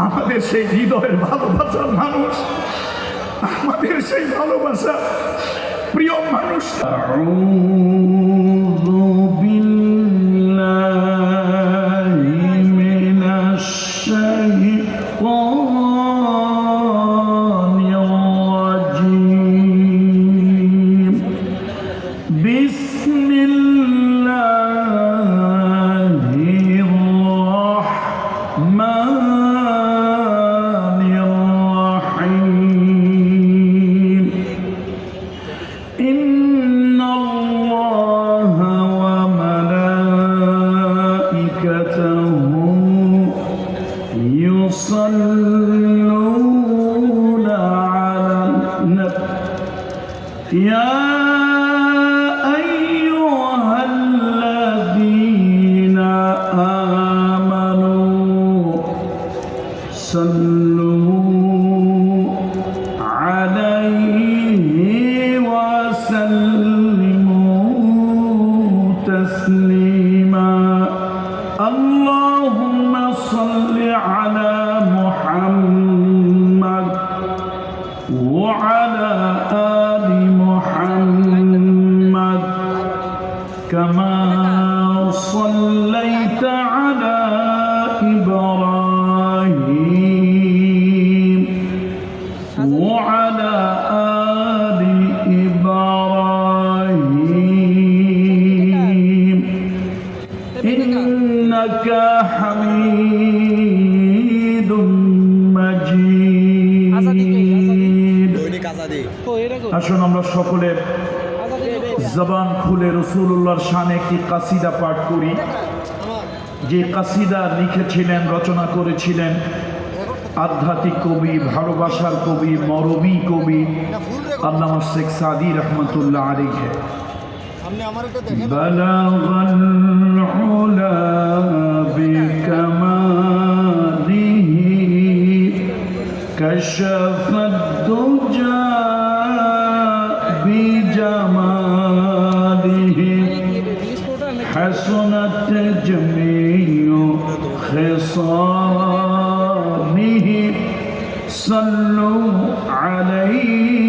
আমাদের সেই হৃদয়ের ভালোবাসার মানুষ আমাদের সেই ভালোবাসা প্রিয় মানুষ صلوا আসুন আমরা সকলে জবান খুলে রসুল্লাহর শানে একটি কাসিদা পাঠ করি যে কাসিদা লিখেছিলেন রচনা করেছিলেন আধ্যাত্মিক কবি ভালোবাসার কবি মরবী কবি আল্লামা শেখ সাদি রহমতুল্লাহ আলিহে আপনি আমার একটা দেখেন بلغ العلا بكماله كشف الدجى خصاله صلوا عليه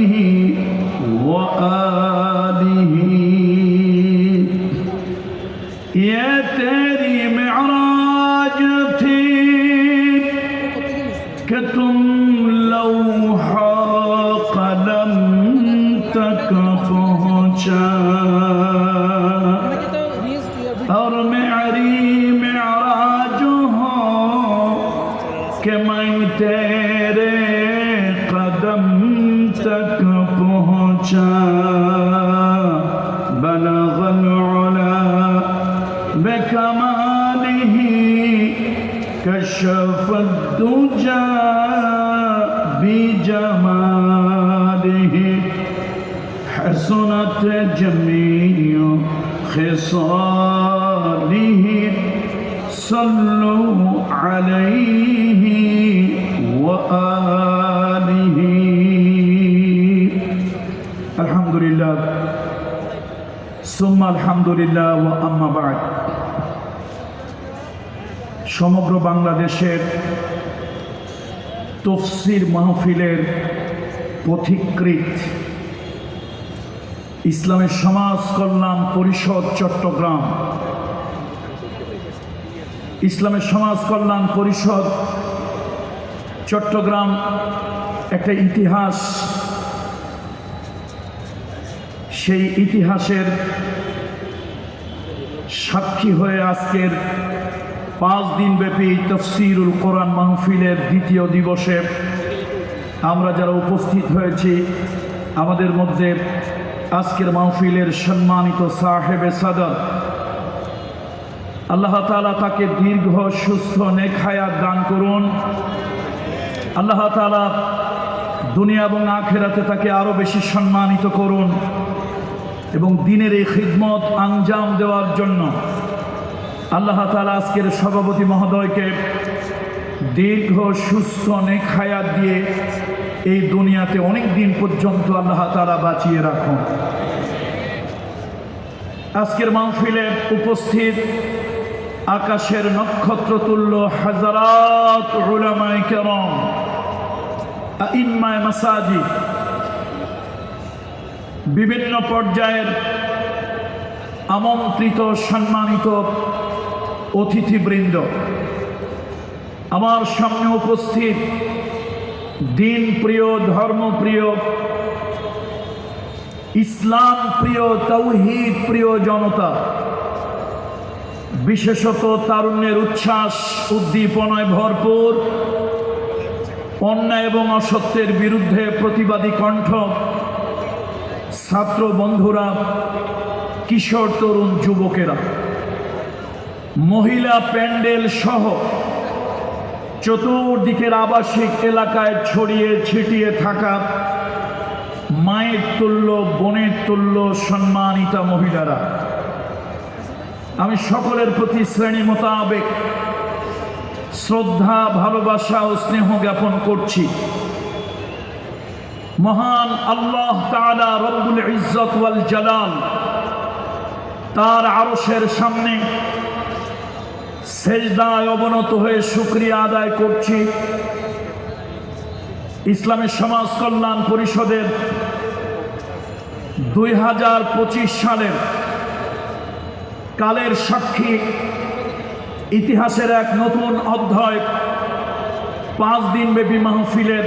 كشف الدجى بجماله. حسنت جميع خصاله. صلوا عليه وآله. الحمد لله. ثم الحمد لله وأما بعد. সমগ্র বাংলাদেশের তফসির মাহফিলের পথিকৃত ইসলামের সমাজ কল্যাণ পরিষদ চট্টগ্রাম। ইসলামের সমাজ কল্যাণ পরিষদ চট্টগ্রাম একটা ইতিহাস। সেই ইতিহাসের সাক্ষী হয়ে আজকের পাঁচ দিনব্যাপী তফসিরুল কোরআন মাহফিলের দ্বিতীয় দিবসে আমরা যারা উপস্থিত হয়েছি, আমাদের মধ্যে আজকের মাহফিলের সম্মানিত সাহেবে সাদর আল্লাহ তালা তাকে দীর্ঘ, সুস্থ নেখায়াত দান করুন। আল্লাহ তালা দুনিয়া এবং আখেরাতে তাকে আরও বেশি সম্মানিত করুন এবং দিনের এই খিদমত আঞ্জাম দেওয়ার জন্য আল্লাহ তালা আজকের সভাপতি মহোদয়কে দীর্ঘ, সুস্থ নেখায়াত দিয়ে এই দুনিয়াতে অনেক দিন পর্যন্ত আল্লাহ তালা বাঁচিয়ে রাখুন। আজকের মাহফিলে উপস্থিত আকাশের নক্ষত্র তুল্য হাজারাত উলামায়ে কেরাম, আইম্মায়ে মাসাজিদ, বিভিন্ন পর্যায়ের আমন্ত্রিত, সম্মানিত অতিথিবৃন্দ, আমার সামনে উপস্থিত দিন প্রিয় ধর্মপ্রিয় ইসলাম প্রিয়, তৌহিদ প্রিয় জনতা, বিশেষত তারুণ্যের উচ্ছ্বাস, উদ্দীপনায় ভরপুর, অন্যায় এবং অসত্যের বিরুদ্ধে প্রতিবাদী কণ্ঠ, ছাত্র বন্ধুরা, কিশোর, তরুণ, যুবকেরা। মহিলা প্যান্ডেল সহ চতুর্দিকের আবাসিক এলাকায় ছড়িয়ে ছিটিয়ে থাকা মায়ের তুল্য, বোনের তুল্য, সম্মানিতা মহিলারা। আমি সকলের প্রতি শ্রেণি মোতাবেক শ্রদ্ধা, ভালোবাসা ও স্নেহ জ্ঞাপন করছি। মহান আল্লাহ তাআলা রব্বুল ইজ্জত ওয়াল জালাল তার আরশের সামনে সেজদায় অবনত হয়ে শুক্রিয়া আদায় করছি। ইসলামের সমাজ কল্যাণ পরিষদের দুই হাজার পঁচিশ সালের কালের সাক্ষী, ইতিহাসের এক নতুন অধ্যায়, পাঁচ দিন ব্যাপী মাহফিলের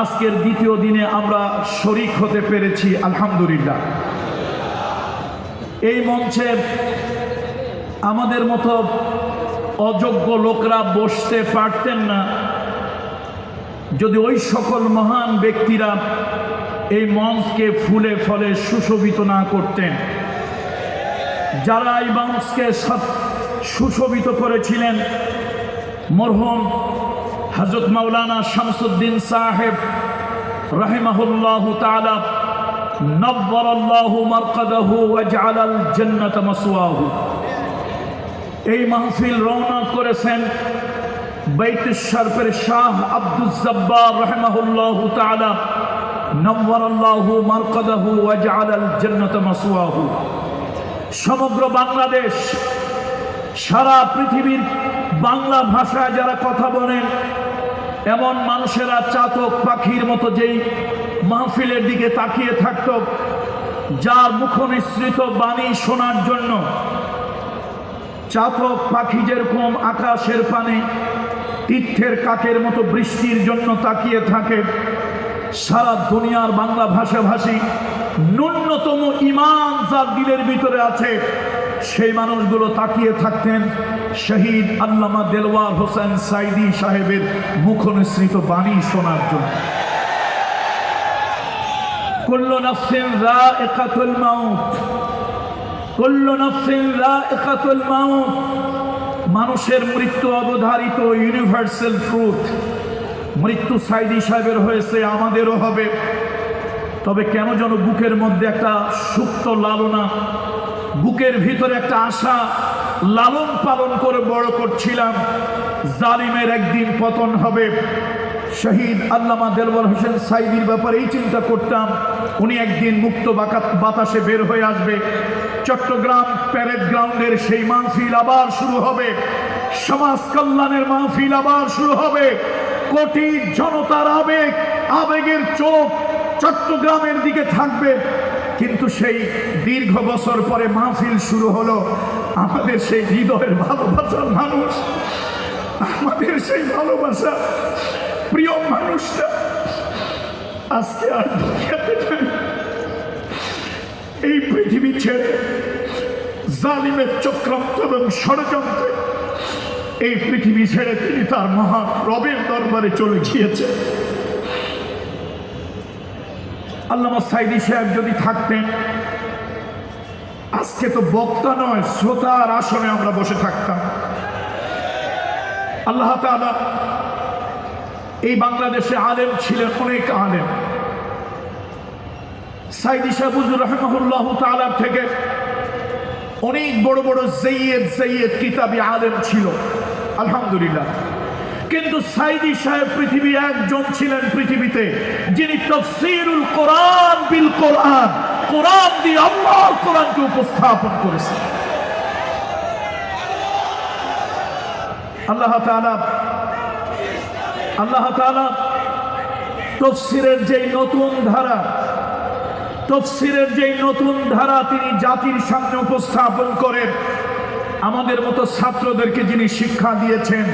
আজকের দ্বিতীয় দিনে আমরা শরিক হতে পেরেছি, আলহামদুলিল্লাহ। এই মঞ্চে আমাদের মতো অযোগ্য লোকরা বসতে পারতেন না। যদি ওই সকল মহান ব্যক্তিরা এই মঞ্চকে ফুলে ফলে সুশোভিত না করতেন, যারা এই মঞ্চকে সুশোভিত করেছিলেন, মরহুম হজরত মাওলানা শামসুদ্দিন সাহেব রাহিমাহুল্লাহ তাআলা নব্বরাল্লাহু মারকাদাহু ওয়াজআলাল জান্নাতা মাসওয়াহু। এই মাহফিল রওনা করেছেন বাইতুশ শরফের শাহ আব্দুল জব্বার রাহিমাহুল্লাহ তাআলা। নব্বরাল্লাহু মারকাদাহু ওয়াজআলাল জান্নাতা মাসওয়াহু। সমগ্র বাংলাদেশ, সারা পৃথিবীর বাংলা ভাষায় যারা কথা বলেন, এমন মানুষেরা চাতক, পাখির মতো যেই মাহফিলের দিকে তাকিয়ে থাকত, যার মুখনিসৃত বাণী শোনার জন্য চাতক পাখি যেরকম আকাশের পানে, তীর্থের কাকের মতো বৃষ্টির জন্য তাকিয়ে থাকে, সারা দুনিয়ার বাংলা ভাষাভাষী ন্যূনতম ইমান যার দিলের ভিতরে আছে, সেই মানুষগুলো তাকিয়ে থাকতেন শহীদ আল্লামা দেলওয়ার হোসেন সাইদি সাহেবের মুখনিসৃত বাণী শোনার জন্য। কুল্লু নাফসিন মাউত কুল্লু মাউত মানুষের মৃত্যু অবধারিত ইউনিভার্সাল ট্রুথ। মৃত্যু সাইদি সাহেবের হয়েছে, আমাদেরও হবে। তবে কেন যেন বুকের মধ্যে একটা সুপ্ত লালনা, বুকের ভিতরে একটা আশা, লালন পালন করে বড় করছিলাম, জালিমের একদিন পতন হবে। শহীদ আল্লামা দেলবর হোসেন সাইদির ব্যাপারে এই চিন্তা করতাম, উনি একদিন মুক্ত বাতাসে বের হয়ে আসবে। চট্টগ্রাম প্যারেড গ্রাউন্ডের সেই মাহফিল আবার শুরু হবে। সমাজ কল্যাণের মাহফিল আবার শুরু হবে। কোটি জনতার আবেগ, আবেগের চোখ চট্টগ্রামের দিকে থাকবে। কিন্তু সেই দীর্ঘ বছর পরে মাহফিল শুরু হলো। আমাদের সেই হৃদয়ের ভালোবাসার মানুষ, আমাদের সেই ভালোবাসা প্রিয় মানুষটা আজকে আর দুনিয়াতে। এই পৃথিবী ছেড়ে জালিমের চক্রান্ত এবং ষড়যন্ত্রে এই পৃথিবী ছেড়ে তিনি তার মহান রবের দরবারে চলে গিয়েছে। আল্লামা সাইদি সাহেব যদি থাকতেন, আজকে তো বক্তা নয়, শ্রোতার আসনে আমরা বসে থাকতাম। আল্লাহ তাআলা এই বাংলাদেশে আলেম ছিলেন, অনেক আলেম। সাইদি সাহুজুর রহমহুল্লাহ থেকে অনেক বড় বড় জৈয়দ সৈয়দ কিতাবি আলেম ছিল, আলহামদুলিল্লাহ। কিন্তু সাইদি সাহেব পৃথিবী একজন ছিলেন পৃথিবীতে, যিনি তফসিরুল কোরআন বিল কোরআন কোরআন দিয়ে আল্লাহর কোরআনকে উপস্থাপন করেছেন। আল্লাহ তাআলা আল্লাহ তাআলা তফসিরের যেই নতুন ধারা তফসিরের যে নতুন ধারা তিনি জাতির সামনে উপস্থাপন করেন। আমাদের মতো ছাত্রদেরকে যিনি শিক্ষা দিয়েছেন